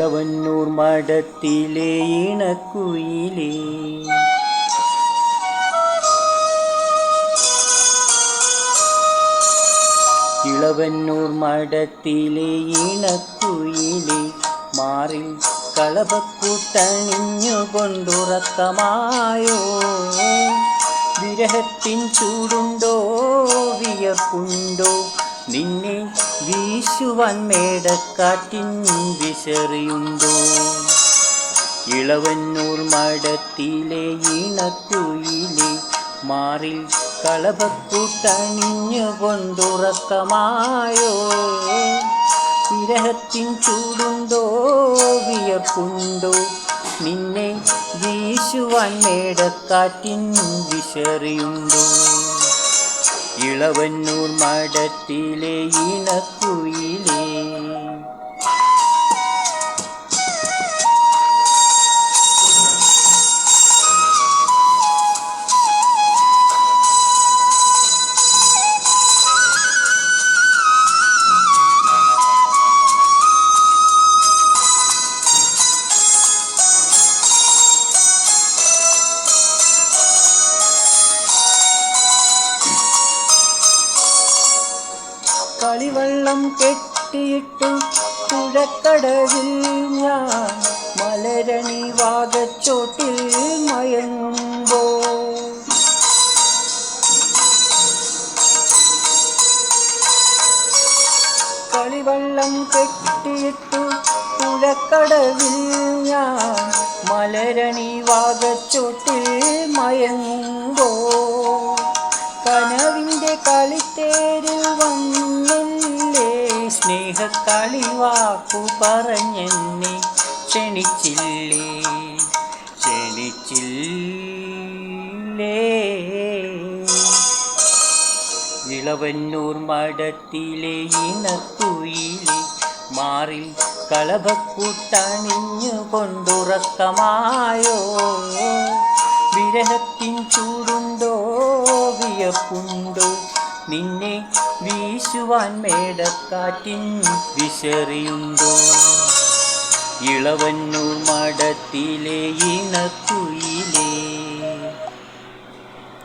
ഇളവന്നൂർ മഠത്തിലെ ഇണക്കുയിലേ. ഇളവന്നൂർ മഠത്തിലെ ഇണക്കുയിലെ. മാറിൽ കളഭക്കൂട്ടണിഞ്ഞുകൊണ്ടുറക്കമായോ വിരഹത്തിൻ ചൂടുണ്ടോ വിയർപ്പുണ്ടോ നിന്നെ വീശുവാൻ മേടക്കാറ്റിൻ വിശറിയുണ്ടോ? ഇളവന്നൂർ മടത്തിലെ ഇണക്കുയിലെ മാറിൽ കളഭക്കൂട്ടണിഞ്ഞുകൊണ്ടുറക്കമായോ വിരഹത്തിൻ ചൂടുണ്ടോ? വിയപ്പുണ്ടോ നിന്നെ വീശുവാൻ മേടക്കാറ്റിൻ വിശറിയുണ്ടോ? ഇളവന്നൂർ മഠത്തിലെ ഇണക്കുയിലേ കളിവള്ളം കെട്ടിയിട്ടു പുഴക്കടവിൽ ഞാൻ മലരണി വാഗച്ചോട്ടിൽ മയങ്ങുമ്പോ. കളിവള്ളം കെട്ടിയിട്ടു പുഴക്കടവിൽ ഞാൻ മലരണി വാഗച്ചോട്ടിൽ മയങ്ങുമ്പോ. കളിത്തേരിൽ വന്നില്ലേ? സ്നേഹക്കളിവാക്കു പറഞ്ഞെന്നെ. ക്ഷണിച്ചില്ലേ? ക്ഷണിച്ചില്ലേ? ഇളവന്നൂർ മഠത്തിലെ ഇണക്കുയിലെ മാറിൽ കളഭക്കൂട്ടണിഞ്ഞു കൊണ്ടുറക്കമായോ? വിരഹത്തിൻ ചൂടുണ്ടോ വിയപ്പുണ്ടോ നിന്നെ വീശുവാൻ മേടക്കാറ്റിൻ വിശറിയുണ്ടോ. ഇളവന്നൂർ മഠത്തിലെ ഇണക്കുയിലേ.